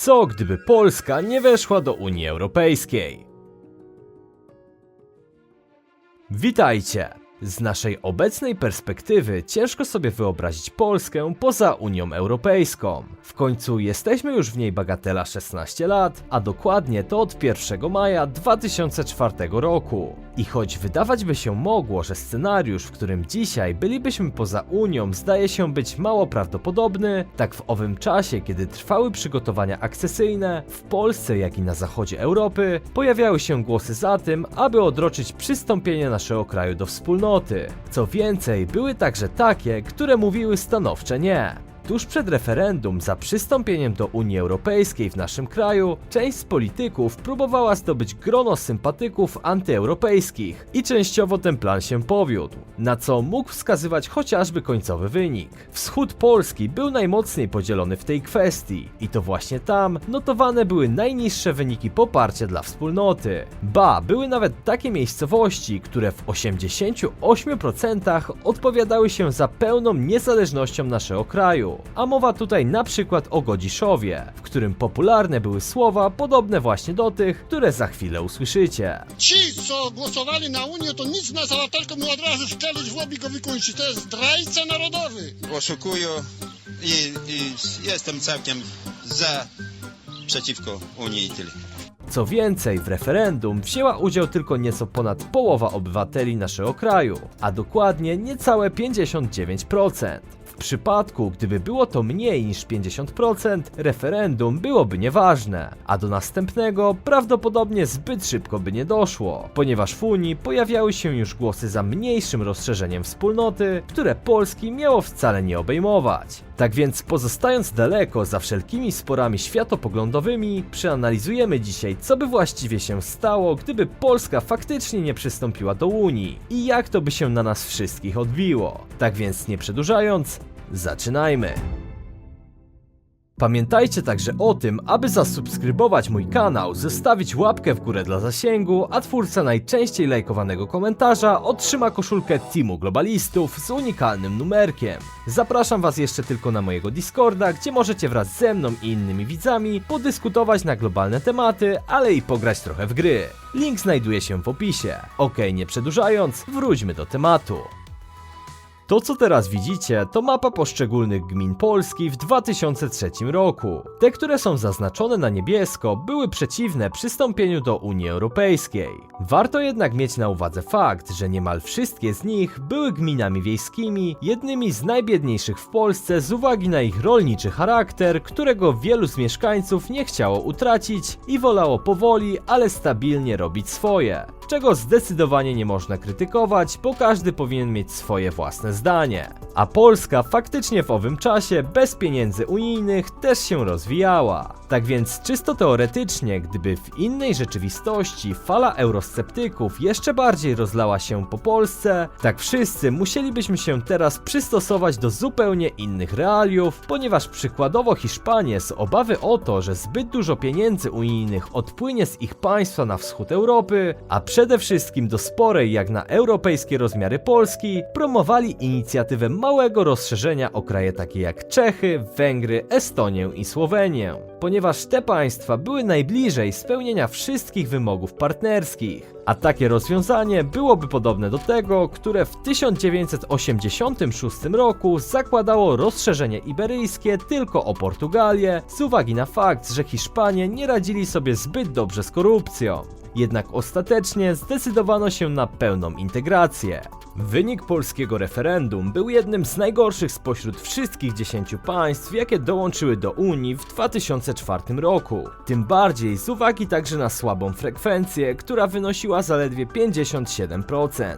Co gdyby Polska nie weszła do Unii Europejskiej? Witajcie! Z naszej obecnej perspektywy ciężko sobie wyobrazić Polskę poza Unią Europejską. W końcu jesteśmy już w niej bagatela 16 lat, a dokładnie to od 1 maja 2004 roku. I choć wydawać by się mogło, że scenariusz, w którym dzisiaj bylibyśmy poza Unią, zdaje się być mało prawdopodobny, tak w owym czasie, kiedy trwały przygotowania akcesyjne, w Polsce jak i na zachodzie Europy, pojawiały się głosy za tym, aby odroczyć przystąpienie naszego kraju do wspólnoty. Co więcej, były także takie, które mówiły stanowcze nie. Tuż przed referendum za przystąpieniem do Unii Europejskiej w naszym kraju, część z polityków próbowała zdobyć grono sympatyków antyeuropejskich i częściowo ten plan się powiódł, na co mógł wskazywać chociażby końcowy wynik. Wschód Polski był najmocniej podzielony w tej kwestii i to właśnie tam notowane były najniższe wyniki poparcia dla wspólnoty. Ba, były nawet takie miejscowości, które w 88% odpowiadały się za pełną niezależnością naszego kraju. A mowa tutaj na przykład o Godziszowie, w którym popularne były słowa podobne właśnie do tych, które za chwilę usłyszycie. Ci, co głosowali na Unię, to nic na załateczkę mu od razu szczelić w łeb i go wykończyć. To jest zdrajca narodowy. oszukują i, i jestem całkiem za, przeciwko Unii i tyle. Co więcej, w referendum wzięła udział tylko nieco ponad połowa obywateli naszego kraju, a dokładnie niecałe 59%. Przypadku, gdyby było to mniej niż 50%, referendum byłoby nieważne, a do następnego prawdopodobnie zbyt szybko by nie doszło, ponieważ w Unii pojawiały się już głosy za mniejszym rozszerzeniem wspólnoty, które Polski miało wcale nie obejmować. Tak więc pozostając daleko za wszelkimi sporami światopoglądowymi, przeanalizujemy dzisiaj, co by właściwie się stało, gdyby Polska faktycznie nie przystąpiła do Unii i jak to by się na nas wszystkich odbiło. Tak więc nie przedłużając, zaczynajmy. Pamiętajcie także o tym, aby zasubskrybować mój kanał, zostawić łapkę w górę dla zasięgu, a twórca najczęściej lajkowanego komentarza otrzyma koszulkę Teamu Globalistów z unikalnym numerkiem. Zapraszam was jeszcze tylko na mojego Discorda, gdzie możecie wraz ze mną i innymi widzami podyskutować na globalne tematy, ale i pograć trochę w gry. Link znajduje się w opisie. Ok, nie przedłużając, wróćmy do tematu. To co teraz widzicie to mapa poszczególnych gmin Polski w 2003 roku. Te, które są zaznaczone na niebiesko, były przeciwne przystąpieniu do Unii Europejskiej. Warto jednak mieć na uwadze fakt, że niemal wszystkie z nich były gminami wiejskimi, jednymi z najbiedniejszych w Polsce z uwagi na ich rolniczy charakter, którego wielu z mieszkańców nie chciało utracić i wolało powoli, ale stabilnie robić swoje czego zdecydowanie nie można krytykować, bo każdy powinien mieć swoje własne zdanie. A Polska faktycznie w owym czasie bez pieniędzy unijnych też się rozwijała. Tak więc czysto teoretycznie, gdyby w innej rzeczywistości fala eurosceptyków jeszcze bardziej rozlała się po Polsce, tak wszyscy musielibyśmy się teraz przystosować do zupełnie innych realiów, ponieważ przykładowo Hiszpanie z obawy o to, że zbyt dużo pieniędzy unijnych odpłynie z ich państwa na wschód Europy, a przede wszystkim do sporej jak na europejskie rozmiary Polski, promowali inicjatywę małego rozszerzenia o kraje takie jak Czechy, Węgry, Estonię i Słowenię, ponieważ te państwa były najbliżej spełnienia wszystkich wymogów partnerskich. A takie rozwiązanie byłoby podobne do tego, które w 1986 roku zakładało rozszerzenie iberyjskie tylko o Portugalię, z uwagi na fakt, że Hiszpanie nie radzili sobie zbyt dobrze z korupcją. Jednak ostatecznie zdecydowano się na pełną integrację. Wynik polskiego referendum był jednym z najgorszych spośród wszystkich 10 państw, jakie dołączyły do Unii w 2004 roku. Tym bardziej z uwagi także na słabą frekwencję, która wynosiła zaledwie 57%.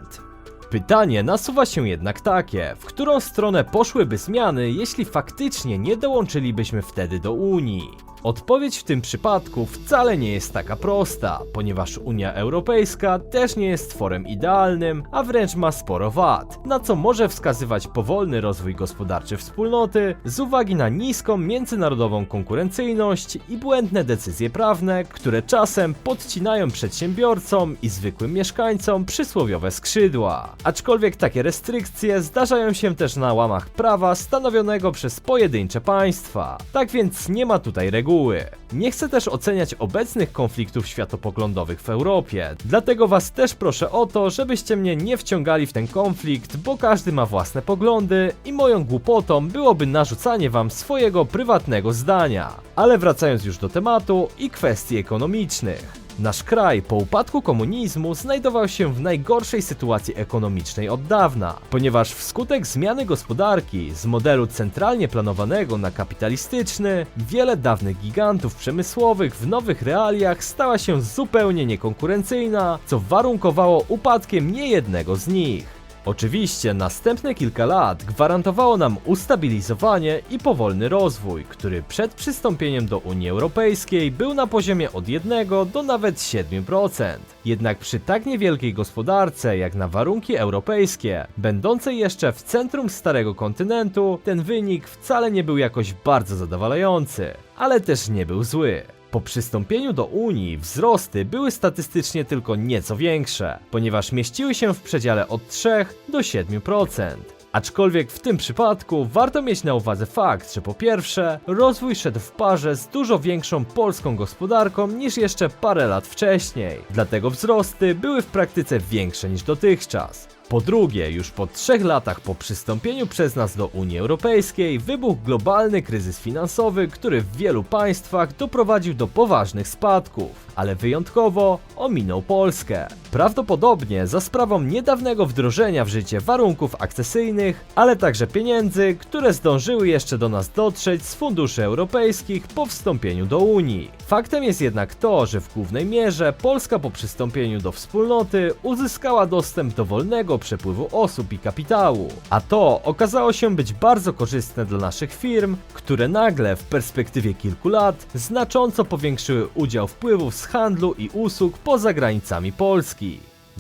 Pytanie nasuwa się jednak takie, w którą stronę poszłyby zmiany, jeśli faktycznie nie dołączylibyśmy wtedy do Unii? Odpowiedź w tym przypadku wcale nie jest taka prosta, ponieważ Unia Europejska też nie jest tworem idealnym, a wręcz ma sporo wad, na co może wskazywać powolny rozwój gospodarczy wspólnoty z uwagi na niską międzynarodową konkurencyjność i błędne decyzje prawne, które czasem podcinają przedsiębiorcom i zwykłym mieszkańcom przysłowiowe skrzydła. Aczkolwiek takie restrykcje zdarzają się też na łamach prawa stanowionego przez pojedyncze państwa. Tak więc nie ma tutaj reguły. Nie chcę też oceniać obecnych konfliktów światopoglądowych w Europie, dlatego was też proszę o to, żebyście mnie nie wciągali w ten konflikt, bo każdy ma własne poglądy i moją głupotą byłoby narzucanie wam swojego prywatnego zdania. Ale wracając już do tematu i kwestii ekonomicznych. Nasz kraj po upadku komunizmu znajdował się w najgorszej sytuacji ekonomicznej od dawna, ponieważ wskutek zmiany gospodarki z modelu centralnie planowanego na kapitalistyczny, wiele dawnych gigantów przemysłowych w nowych realiach stała się zupełnie niekonkurencyjna, co warunkowało upadkiem niejednego z nich. Oczywiście następne kilka lat gwarantowało nam ustabilizowanie i powolny rozwój, który przed przystąpieniem do Unii Europejskiej był na poziomie od 1 do nawet 7%. Jednak przy tak niewielkiej gospodarce jak na warunki europejskie, będącej jeszcze w centrum starego kontynentu, ten wynik wcale nie był jakoś bardzo zadowalający, ale też nie był zły. Po przystąpieniu do Unii wzrosty były statystycznie tylko nieco większe, ponieważ mieściły się w przedziale od 3 do 7%. Aczkolwiek w tym przypadku warto mieć na uwadze fakt, że po pierwsze, rozwój szedł w parze z dużo większą polską gospodarką niż jeszcze parę lat wcześniej, dlatego wzrosty były w praktyce większe niż dotychczas. Po drugie, już po trzech latach po przystąpieniu przez nas do Unii Europejskiej wybuchł globalny kryzys finansowy, który w wielu państwach doprowadził do poważnych spadków, ale wyjątkowo ominął Polskę. Prawdopodobnie za sprawą niedawnego wdrożenia w życie warunków akcesyjnych, ale także pieniędzy, które zdążyły jeszcze do nas dotrzeć z funduszy europejskich po wstąpieniu do Unii. Faktem jest jednak to, że w głównej mierze Polska po przystąpieniu do wspólnoty uzyskała dostęp do wolnego przepływu osób i kapitału, a to okazało się być bardzo korzystne dla naszych firm, które nagle w perspektywie kilku lat znacząco powiększyły udział wpływów z handlu i usług poza granicami Polski.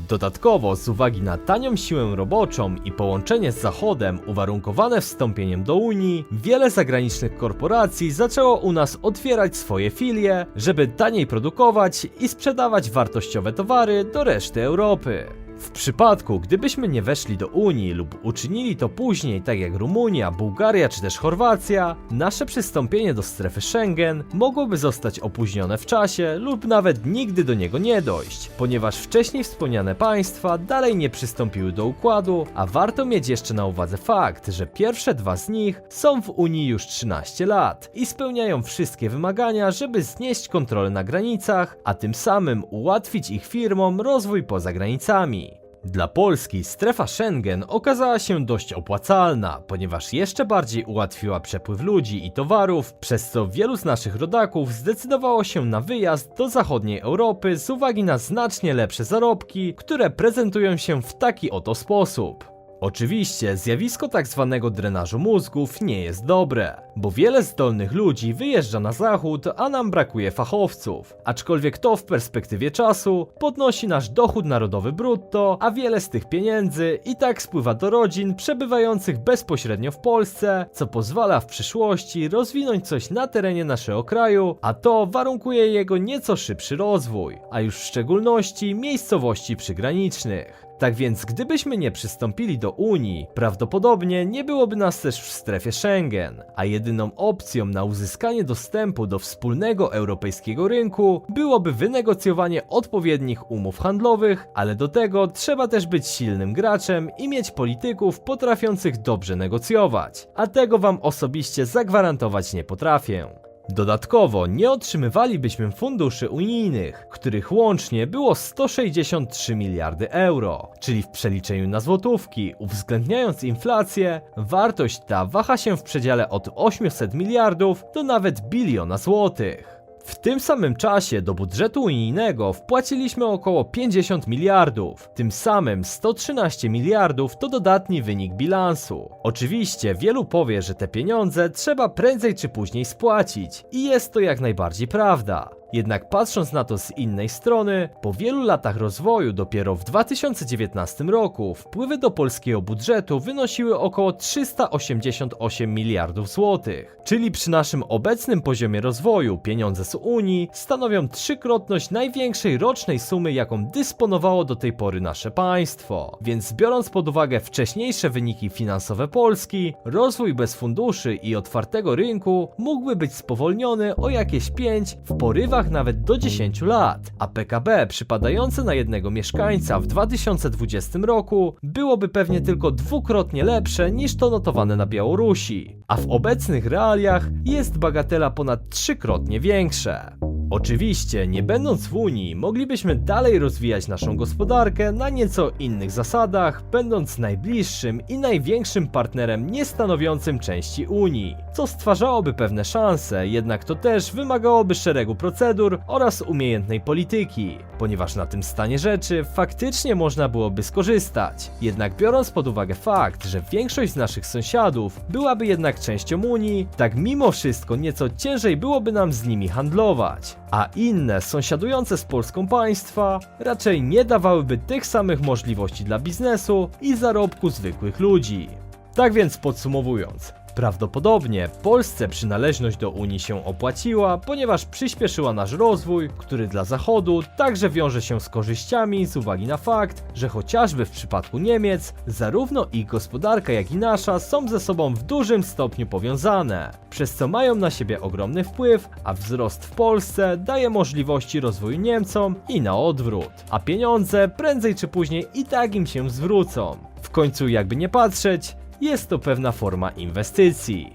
Dodatkowo, z uwagi na tanią siłę roboczą i połączenie z Zachodem uwarunkowane wstąpieniem do Unii, wiele zagranicznych korporacji zaczęło u nas otwierać swoje filie, żeby taniej produkować i sprzedawać wartościowe towary do reszty Europy. W przypadku, gdybyśmy nie weszli do Unii lub uczynili to później, tak jak Rumunia, Bułgaria czy też Chorwacja, nasze przystąpienie do strefy Schengen mogłoby zostać opóźnione w czasie lub nawet nigdy do niego nie dojść, ponieważ wcześniej wspomniane państwa dalej nie przystąpiły do układu, a warto mieć jeszcze na uwadze fakt, że pierwsze dwa z nich są w Unii już 13 lat i spełniają wszystkie wymagania, żeby znieść kontrolę na granicach, a tym samym ułatwić ich firmom rozwój poza granicami. Dla Polski strefa Schengen okazała się dość opłacalna, ponieważ jeszcze bardziej ułatwiła przepływ ludzi i towarów, przez co wielu z naszych rodaków zdecydowało się na wyjazd do zachodniej Europy z uwagi na znacznie lepsze zarobki, które prezentują się w taki oto sposób. Oczywiście zjawisko tak zwanego drenażu mózgów nie jest dobre, bo wiele zdolnych ludzi wyjeżdża na zachód, a nam brakuje fachowców. Aczkolwiek to w perspektywie czasu podnosi nasz dochód narodowy brutto, a wiele z tych pieniędzy i tak spływa do rodzin przebywających bezpośrednio w Polsce, co pozwala w przyszłości rozwinąć coś na terenie naszego kraju, a to warunkuje jego nieco szybszy rozwój, a już w szczególności miejscowości przygranicznych. Tak więc gdybyśmy nie przystąpili do Unii, prawdopodobnie nie byłoby nas też w strefie Schengen, a jedyną opcją na uzyskanie dostępu do wspólnego europejskiego rynku byłoby wynegocjowanie odpowiednich umów handlowych, ale do tego trzeba też być silnym graczem i mieć polityków potrafiących dobrze negocjować, a tego wam osobiście zagwarantować nie potrafię. Dodatkowo nie otrzymywalibyśmy funduszy unijnych, których łącznie było 163 miliardy euro, czyli w przeliczeniu na złotówki, uwzględniając inflację, wartość ta waha się w przedziale od 800 miliardów do nawet biliona złotych. W tym samym czasie do budżetu unijnego wpłaciliśmy około 50 miliardów, tym samym 113 miliardów to dodatni wynik bilansu. Oczywiście wielu powie, że te pieniądze trzeba prędzej czy później spłacić i jest to jak najbardziej prawda. Jednak patrząc na to z innej strony, po wielu latach rozwoju dopiero w 2019 roku wpływy do polskiego budżetu wynosiły około 388 miliardów złotych. Czyli przy naszym obecnym poziomie rozwoju pieniądze z Unii stanowią trzykrotność największej rocznej sumy, jaką dysponowało do tej pory nasze państwo. Więc biorąc pod uwagę wcześniejsze wyniki finansowe Polski, rozwój bez funduszy i otwartego rynku mógłby być spowolniony o jakieś 5, w porywach nawet do 10 lat, a PKB przypadające na jednego mieszkańca w 2020 roku byłoby pewnie tylko dwukrotnie lepsze niż to notowane na Białorusi, a w obecnych realiach jest bagatela ponad trzykrotnie większe. Oczywiście, nie będąc w Unii, moglibyśmy dalej rozwijać naszą gospodarkę na nieco innych zasadach, będąc najbliższym i największym partnerem niestanowiącym części Unii, co stwarzałoby pewne szanse, jednak to też wymagałoby szeregu procedur oraz umiejętnej polityki, ponieważ na tym stanie rzeczy faktycznie można byłoby skorzystać. Jednak biorąc pod uwagę fakt, że większość z naszych sąsiadów byłaby jednak częścią Unii, tak mimo wszystko nieco ciężej byłoby nam z nimi handlować a inne sąsiadujące z Polską państwa raczej nie dawałyby tych samych możliwości dla biznesu i zarobku zwykłych ludzi. Tak więc podsumowując, Prawdopodobnie Polsce przynależność do Unii się opłaciła, ponieważ przyspieszyła nasz rozwój, który dla Zachodu także wiąże się z korzyściami z uwagi na fakt, że chociażby w przypadku Niemiec, zarówno ich gospodarka jak i nasza są ze sobą w dużym stopniu powiązane, przez co mają na siebie ogromny wpływ, a wzrost w Polsce daje możliwości rozwoju Niemcom i na odwrót, a pieniądze prędzej czy później i tak im się zwrócą. W końcu jakby nie patrzeć, jest to pewna forma inwestycji.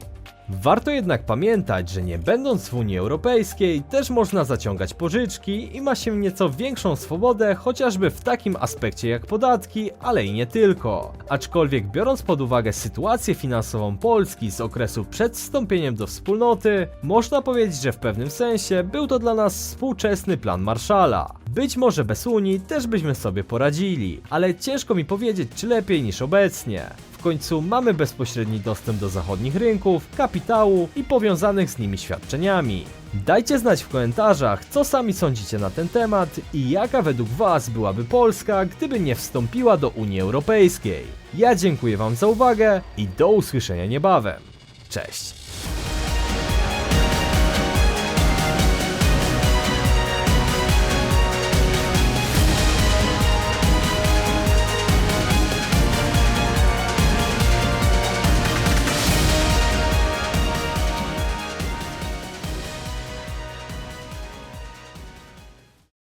Warto jednak pamiętać, że nie będąc w Unii Europejskiej też można zaciągać pożyczki i ma się nieco większą swobodę chociażby w takim aspekcie jak podatki, ale i nie tylko. Aczkolwiek biorąc pod uwagę sytuację finansową Polski z okresu przed wstąpieniem do wspólnoty, można powiedzieć, że w pewnym sensie był to dla nas współczesny plan Marszala. Być może bez Unii też byśmy sobie poradzili, ale ciężko mi powiedzieć czy lepiej niż obecnie. W końcu mamy bezpośredni dostęp do zachodnich rynków, kapitału i powiązanych z nimi świadczeniami. Dajcie znać w komentarzach, co sami sądzicie na ten temat i jaka według Was byłaby Polska, gdyby nie wstąpiła do Unii Europejskiej. Ja dziękuję Wam za uwagę i do usłyszenia niebawem. Cześć!